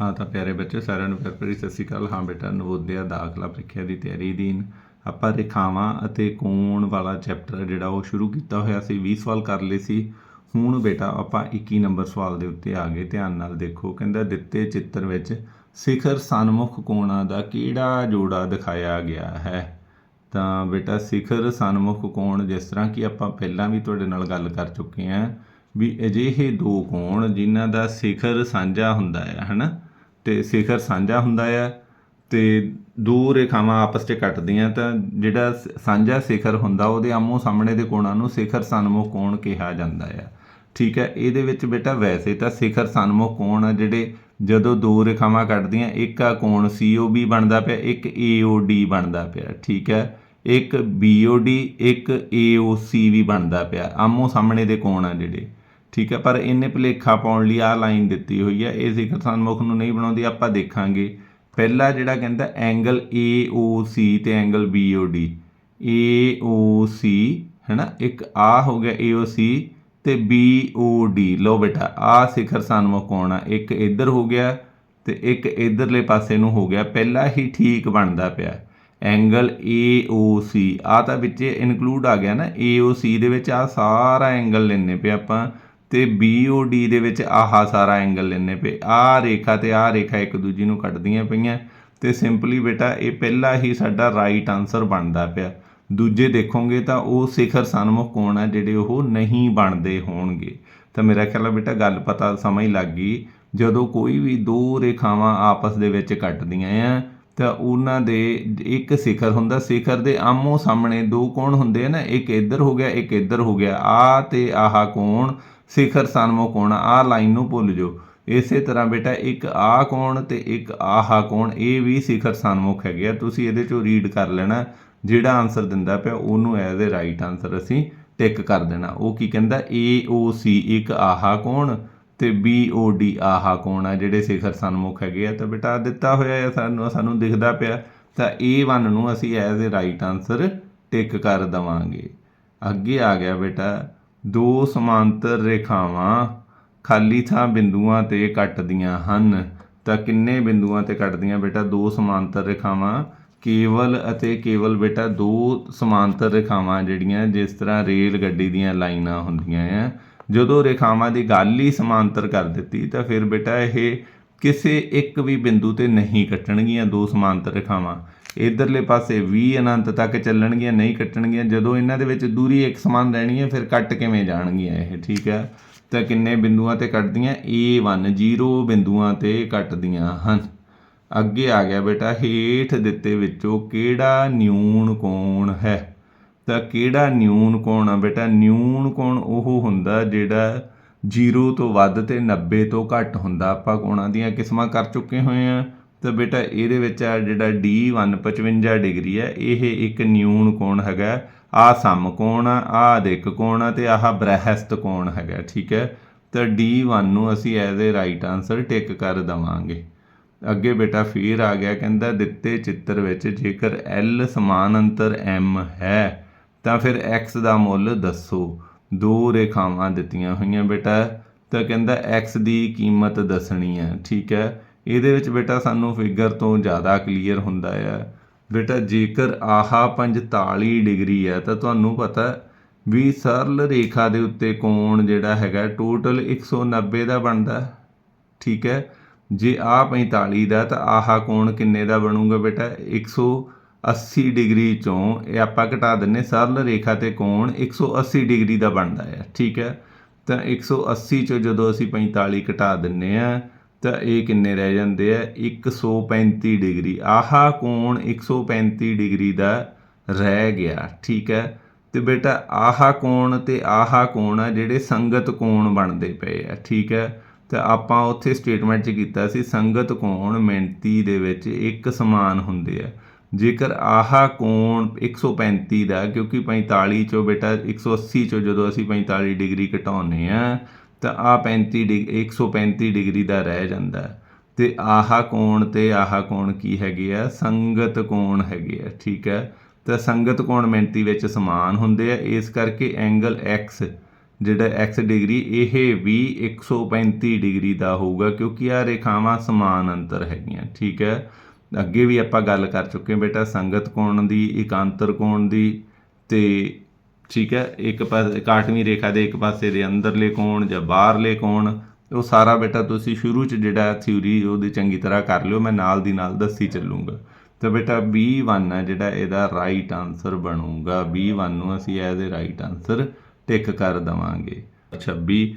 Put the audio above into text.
ਹਾਂ ਤਾਂ ਪਿਆਰੇ ਬੱਚੇ ਸਾਰਿਆਂ ਨੂੰ ਪਿਆਰ ਸਤਿ ਸ਼੍ਰੀ ਅਕਾਲ। ਹਾਂ ਬੇਟਾ, ਨਵੋਦਿਆ ਦਾਖਲਾ ਪ੍ਰੀਖਿਆ ਦੀ ਤਿਆਰੀ ਦੀਨ। ਆਪਾਂ ਰੇਖਾਵਾਂ ਅਤੇ ਕੋਣ ਵਾਲਾ ਚੈਪਟਰ ਜਿਹੜਾ ਉਹ ਸ਼ੁਰੂ ਕੀਤਾ ਹੋਇਆ ਸੀ 20 ਸਵਾਲ ਕਰ ਲਏ ਸੀ। ਹੁਣ ਬੇਟਾ ਆਪਾਂ 21 ਨੰਬਰ ਸਵਾਲ ਦੇ ਉੱਤੇ ਆ ਗਏ, ਧਿਆਨ ਨਾਲ ਦੇਖੋ। ਕਹਿੰਦਾ, ਦਿੱਤੇ ਚਿੱਤਰ ਵਿੱਚ ਸਿਖਰ ਸਨਮੁਖ ਕੋਣਾਂ ਦਾ ਕਿਹੜਾ ਜੋੜਾ ਦਿਖਾਇਆ ਗਿਆ ਹੈ? ਤਾਂ ਬੇਟਾ, ਸਿਖਰ ਸਨਮੁਖ ਕੋਣ, ਜਿਸ ਤਰ੍ਹਾਂ ਕਿ ਆਪਾਂ ਪਹਿਲਾਂ ਵੀ ਤੁਹਾਡੇ ਨਾਲ ਗੱਲ ਕਰ ਚੁੱਕੇ ਹਾਂ, ਵੀ ਅਜਿਹੇ ਦੋ ਕੋਣ ਜਿਨ੍ਹਾਂ ਦਾ ਸਿਖਰ ਸਾਂਝਾ ਹੁੰਦਾ ਹੈ, ਹਨਾ? ਤੇ ਸਿਖਰ ਸਾਂਝਾ ਹੁੰਦਾ ਹੈ ਤੇ ਦੋ ਰੇਖਾਵਾਂ ਆਪਸ 'ਚ ਕੱਟਦੀਆਂ ਤਾਂ ਜਿਹੜਾ ਸ- ਸਾਂਝਾ ਸਿਖਰ ਹੁੰਦਾ ਉਹਦੇ ਆਮੋ ਸਾਹਮਣੇ ਦੇ ਕੋਣਾਂ ਨੂੰ ਸਿਖਰ ਸਨਮੁਖ ਕੋਣ ਕਿਹਾ ਜਾਂਦਾ ਹੈ ਠੀਕ ਹੈ, ਇਹਦੇ ਵਿੱਚ ਬੇਟਾ ਵੈਸੇ ਤਾਂ ਸਿਖਰ ਸਨਮੁਖ ਕੋਣ ਆ ਜਿਹੜੇ ਜਦੋਂ ਦੋ ਰੇਖਾਵਾਂ ਕੱਟਦੀਆਂ, ਇੱਕ ਆ ਕੋਣ COB ਬਣਦਾ ਪਿਆ, ਇੱਕ AOD ਬਣਦਾ ਪਿਆ, ਠੀਕ ਹੈ। ਇੱਕ BOD ਇੱਕ AOC ਵੀ ਬਣਦਾ ਪਿਆ ਆਮੋ ਸਾਹਮਣੇ ਦੇ ਕੋਣ ਆ ਜਿਹੜੇ। ਠੀਕ ਹੈ, ਪਰ ਇਹਨੇ ਭੁਲੇਖਾ ਪਾਉਣ ਲਈ ਆਹ ਲਾਈਨ ਦਿੱਤੀ ਹੋਈ ਹੈ। ਇਹ ਸਿਖਰ ਸਨਮੁਖ ਨੂੰ ਨਹੀਂ ਬਣਾਉਂਦੀ, ਆਪਾਂ ਦੇਖਾਂਗੇ। ਪਹਿਲਾ ਜਿਹੜਾ ਕਹਿੰਦਾ ਐਂਗਲ AOC ਤੇ ਐਂਗਲ BOD AOC ਹੈਨਾ? ਇੱਕ ਆ ਹੋ ਗਿਆ AOC ਤੇ BOD ਲਓ ਬੇਟਾ ਆ ਸਿਖਰ ਸਨਮੁਖ ਕੋਣ ਇੱਕ ਇੱਧਰ ਹੋ ਗਿਆ ਤੇ ਇੱਕ ਇਧਰਲੇ ਪਾਸੇ ਨੂੰ ਹੋ ਗਿਆ। ਪਹਿਲਾ ਹੀ ਠੀਕ ਬਣਦਾ ਪਿਆ। ਐਂਗਲ AOC ਆ ਤਾਂ ਵਿੱਚ ਇਨਕਲੂਡ ਆ ਗਿਆ ਨਾ। AOC ਦੇ ਵਿੱਚ ਆ ਸਾਰਾ ਐਂਗਲ ਲੈਣੇ ਪਏ ਆਪਾਂ। ਤੇ BOD ਦੇ ਵਿੱਚ ਆਹਾ ਸਾਰਾ ਐਂਗਲ ਲੈਣੇ ਪਏ। ਆ ਰੇਖਾ ਤੇ ਆ ਰੇਖਾ ਇੱਕ ਦੂਜੀ ਨੂੰ ਕੱਟਦੀਆਂ ਪਈਆਂ ਤੇ ਸਿੰਪਲੀ ਬੇਟਾ ਇਹ ਪਹਿਲਾ ਹੀ ਸਾਡਾ ਰਾਈਟ ਆਨਸਰ ਬਣਦਾ ਪਿਆ। ਦੂਜੇ ਦੇਖੋਗੇ ਤਾਂ ਉਹ ਸਿਖਰ ਸਨਮੁਖ ਕੋਣ ਆ ਜਿਹੜੇ ਉਹ ਨਹੀਂ ਬਣਦੇ ਹੋਣਗੇ। ਤਾਂ ਮੇਰਾ ਖਿਆਲ ਆ ਬੇਟਾ ਗੱਲ ਪਤਾ ਸਮਝ ਲੱਗ ਗਈ। ਜਦੋਂ ਕੋਈ ਵੀ ਦੋ ਰੇਖਾਵਾਂ ਆਪਸ ਦੇ ਵਿੱਚ ਕੱਟਦੀਆਂ ਆ ਤਾਂ ਉਹਨਾਂ ਦੇ ਇੱਕ ਸਿਖਰ ਹੁੰਦਾ, ਸਿਖਰ ਦੇ ਆਮੋ ਸਾਹਮਣੇ ਦੋ ਕੋਣ ਹੁੰਦੇ ਆ ਨਾ, ਇੱਕ ਇੱਧਰ ਹੋ ਗਿਆ, ਇੱਕ ਇੱਧਰ ਹੋ ਗਿਆ। ਆ ਤੇ ਆਹ ਕੋਣ, ਸਿਖਰ ਸਨਮੁਖ ਕੋਣ ਆ ਲਾਈਨ ਨੂੰ ਭੁੱਲ ਜਾਓ। ਇਸੇ ਤਰ੍ਹਾਂ ਬੇਟਾ, ਇੱਕ ਆ ਕੋਣ ਤੇ ਇੱਕ ਆਹ ਕੋਣ, ਇਹ ਵੀ ਸਿਖਰ ਸਨਮੁਖ ਹੈਗੇ ਆ ਤੁਸੀਂ ਇਹਦੇ ਚੋਂ ਰੀਡ ਕਰ ਲੈਣਾ, ਜਿਹੜਾ ਆਨਸਰ ਦਿੰਦਾ ਪਿਆ, ਉਹਨੂੰ ਐਜ਼ ਅ ਰਾਈਟ ਆਨਸਰ ਅਸੀਂ ਟਿਕ ਕਰ ਦੇਣਾ। ਉਹ ਕੀ ਕਹਿੰਦਾ? ਏ ਓ ਸੀ ਇੱਕ ਆਹਾ ਕੋਣ ਤੇ ਡੀ ਆਹਾ ਕੋਣ ਆ, ਜਿਹੜੇ ਸਿਖਰ ਸਨਮੁਖ ਹੈਗੇ ਆ, ਤਾਂ ਬੇਟਾ ਦਿੱਤਾ ਹੋਇਆ ਹੈ ਸਾਨੂੰ ਸਾਨੂੰ ਦਿਖਦਾ ਪਿਆ। ਤਾਂ A1 ਨੂੰ ਅਸੀਂ as a right answer tick ਕਰ ਦਵਾਂਗੇ। ਅੱਗੇ ਆ ਗਿਆ ਬੇਟਾ, ਦੋ ਸਮਾਂਤਰ ਰੇਖਾਵਾਂ ਖਾਲੀ ਥਾਂ ਬਿੰਦੂਆਂ ਤੇ ਕੱਟਦੀਆਂ ਹਨ। ਤਾਂ ਕਿੰਨੇ ਬਿੰਦੂਆਂ ਤੇ ਕੱਟਦੀਆਂ ਬੇਟਾ? ਦੋ ਸਮਾਂਤਰ ਰੇਖਾਵਾਂ, ਕੇਵਲ ਅਤੇ ਕੇਵਲ ਬੇਟਾ, ਦੋ ਸਮਾਂਤਰ ਰੇਖਾਵਾਂ ਜਿਹੜੀਆਂ ਜਿਸ ਤਰ੍ਹਾਂ ਰੇਲ ਗੱਡੀ ਦੀਆਂ ਲਾਈਨਾਂ ਹੁੰਦੀਆਂ ਆ ਜਦੋਂ ਰੇਖਾਵਾਂ ਦੀ ਗੱਲ ਹੀ ਸਮਾਂਤਰ ਕਰ ਦਿੱਤੀ ਤਾਂ ਫਿਰ ਬੇਟਾ ਇਹ ਕਿਸੇ ਇੱਕ ਵੀ ਬਿੰਦੂ ਤੇ ਨਹੀਂ ਕੱਟਣਗੀਆਂ ਦੋ ਸਮਾਂਤਰ ਰੇਖਾਵਾਂ। ਇਧਰਲੇ ਪਾਸੇ 20 ਅਨੰਤ ਤੱਕ ਚੱਲਣਗੀਆਂ, ਨਹੀਂ ਕੱਟਣਗੀਆਂ। ਜਦੋਂ ਇਹਨਾਂ ਦੇ ਵਿੱਚ ਦੂਰੀ ਇੱਕ ਸਮਾਨ ਰਹਿਣੀ ਹੈ, ਫਿਰ ਕੱਟ ਕਿਵੇਂ ਜਾਣਗੀਆਂ ਇਹ, ਠੀਕ ਹੈ? ਤਾਂ ਕਿੰਨੇ ਬਿੰਦੂਆਂ ਤੇ ਕੱਟਦੀਆਂ? A1 0 ਬਿੰਦੂਆਂ ਤੇ ਕੱਟਦੀਆਂ ਹਨ। ਅੱਗੇ ਆ ਗਿਆ ਬੇਟਾ, ਹੇਠ ਦਿੱਤੇ ਵਿੱਚੋਂ ਕਿਹੜਾ ਨਿਊਨ ਕੋਣ ਹੈ? ਤਾਂ ਕਿਹੜਾ ਨਿਊਨ ਕੋਣ ਆ ਬੇਟਾ? ਨਿਊਨ ਕੋਣ? ਉਹ ਹੁੰਦਾ ਜਿਹੜਾ 0 ਤੋਂ ਵੱਧ ਤੇ 90 ਤੋਂ ਘੱਟ ਹੁੰਦਾ। ਆਪਾਂ ਕੋਣਾਂ ਦੀਆਂ ਕਿਸਮਾਂ ਕਰ ਚੁੱਕੇ ਹੋਏ ਆ। ਤਾਂ ਬੇਟਾ ਇਹਦੇ ਵਿੱਚ ਆ ਜਿਹੜਾ D1 55 ਡਿਗਰੀ ਹੈ ਇਹ ਇੱਕ ਨਿਊਨ ਕੋਣ ਹੈਗਾ? ਆ ਸਮ ਆ ਆ ਅਧਿਕ ਕੋਣ ਆ ਤੇ ਆਹ ਬ੍ਰਹਿਸਤ ਕੋਣ ਹੈਗਾ, ਠੀਕ ਹੈ? ਤਾਂ D1 ਨੂੰ ਅਸੀਂ as a right answer tick ਕਰ ਦਵਾਂਗੇ। ਅੱਗੇ ਬੇਟਾ ਫੇਰ ਆ ਗਿਆ, ਕਹਿੰਦਾ ਦਿੱਤੇ ਚਿੱਤਰ ਵਿੱਚ ਜੇਕਰ L ਅੰਤਰ M ਹੈ ਤਾਂ ਫਿਰ X ਦਾ ਮੁੱਲ ਦੱਸੋ। ਦੋ ਰੇਖਾਵਾਂ ਦਿੱਤੀਆਂ ਹੋਈਆਂ ਬੇਟਾ, ਤਾਂ ਕਹਿੰਦਾ X ਦੀ ਕੀਮਤ ਦੱਸਣੀ ਹੈ, ਠੀਕ ਹੈ? ਇਹਦੇ ਵਿੱਚ ਬੇਟਾ ਸਾਨੂੰ ਫਿਗਰ ਤੋਂ ਜ਼ਿਆਦਾ ਕਲੀਅਰ ਹੁੰਦਾ ਹੈ ਬੇਟਾ, ਜੇਕਰ ਆਹਾ 45 ਡਿਗਰੀ ਹੈ, ਤਾਂ ਤੁਹਾਨੂੰ ਪਤਾ ਵੀ ਸਰਲ ਰੇਖਾ ਦੇ ਉੱਤੇ ਕੋਣ ਜਿਹੜਾ ਹੈਗਾ ਟੋਟਲ 190 ਦਾ ਬਣਦਾ, ਠੀਕ ਹੈ? ਜੇ ਆ 45 ਦਾ, ਤਾਂ ਆਹਾ ਕੋਣ ਕਿੰਨੇ ਦਾ ਬਣੂਗਾ ਬੇਟਾ? 180 ਡਿਗਰੀ ਚੋਂ ਇਹ ਆਪਾਂ ਘਟਾ ਦਿੰਨੇ ਸਰਲ ਰੇਖਾ ਤੇ ਕੋਣ 180 ਡਿਗਰੀ ਦਾ ਬਣਦਾ ਹੈ, ਠੀਕ ਹੈ? ਤਾਂ 180 ਚੋਂ ਜਦੋਂ ਅਸੀਂ 45 ਘਟਾ ਦਿੰਨੇ ਆ ਤਾਂ ਇਹ ਕਿੰਨੇ ਰਹਿ ਜਾਂਦੇ ਆ? 135 ਡਿਗਰੀ। ਆਹ, ਕੋਣ 135 ਡਿਗਰੀ ਦਾ ਰਹਿ ਗਿਆ, ਠੀਕ ਹੈ? ਤੇ ਬੇਟਾ, ਆਹਾ ਕੋਣ ਤੇ ਆਹਾ ਕੋਣ ਆ, ਜਿਹੜੇ ਸੰਗਤ ਕੋਣ ਬਣਦੇ ਪਏ ਆ, ਠੀਕ ਹੈ? ਤਾਂ ਆਪਾਂ ਉੱਥੇ ਸਟੇਟਮੈਂਟ 'ਚ ਕੀਤਾ ਸੀ, ਸੰਗਤ ਕੋਣ ਮਿਣਤੀ ਦੇ ਵਿੱਚ ਇੱਕ ਸਮਾਨ ਹੁੰਦੇ ਆ। ਜੇਕਰ ਆਹ ਕੋਣ 135 ਦਾ ਕਿਉਂਕਿ 45 ਚੋਂ ਬੇਟਾ 180 ਚੋਂ ਜਦੋਂ ਅਸੀਂ 45 ਡਿਗਰੀ ਘਟਾਉਂਦੇ ਆ ਤਾਂ ਆ 35 ਡਿਗ 135 ਡਿਗਰੀ ਦਾ ਰਹਿ ਜਾਂਦਾ ਹੈ। ਤੇ ਆਹ ਕੋਣ ਤੇ ਆਹ ਕੋਣ ਕੀ ਹੈਗੇ ਆ? ਸੰਗਤ ਕੋਣ ਹੈਗੇ ਆ, ਠੀਕ ਹੈ? ਤਾਂ ਸੰਗਤ ਕੋਣ ਮਿਣਤੀ ਵਿੱਚ ਸਮਾਨ ਹੁੰਦੇ ਆ, ਇਸ ਕਰਕੇ ਐਂਗਲ x ਜਿਹੜਾ x ਡਿਗਰੀ, ਇਹ ਵੀ 135 ਡਿਗਰੀ ਦਾ ਹੋਊਗਾ, ਕਿਉਂਕਿ ਆ ਰੇਖਾਵਾਂ ਸਮਾਨ ਅੰਤਰ ਹੈਗੀਆਂ, ਠੀਕ ਹੈ? ਅੱਗੇ ਵੀ ਆਪਾਂ ਗੱਲ ਕਰ ਚੁੱਕੇ ਹਾਂ ਬੇਟਾ, ਸੰਗਤ ਕੋਣ ਦੀ, ਇਕਾਂਤਰ ਕੋਣ ਦੀ? ਤੇ ਠੀਕ ਹੈ, ਇੱਕ ਪਾਸੇ ਕਾਟਵੀਂ ਰੇਖਾ ਦੇ ਇੱਕ ਪਾਸੇ ਦੇ ਅੰਦਰਲੇ ਕੋਣ ਜਾਂ ਬਾਹਰਲੇ ਕੋਣ? ਉਹ ਸਾਰਾ ਬੇਟਾ ਤੁਸੀਂ ਸ਼ੁਰੂ ਚ ਜਿਹੜਾ ਥਿਊਰੀ ਉਹਦੀ ਚੰਗੀ ਤਰ੍ਹਾਂ ਕਰ ਲਿਓ, ਮੈਂ ਨਾਲ ਦੀ ਨਾਲ ਦੱਸੀ ਚੱਲੂੰਗਾ। ਤਾਂ ਬੇਟਾ B1 ਹੈ ਜਿਹੜਾ ਇਹਦਾ ਰਾਈਟ ਆਨਸਰ ਬਣੂਗਾ। B1 ਨੂੰ ਅਸੀਂ as a right answer tick ਕਰ ਦਵਾਂਗੇ। 26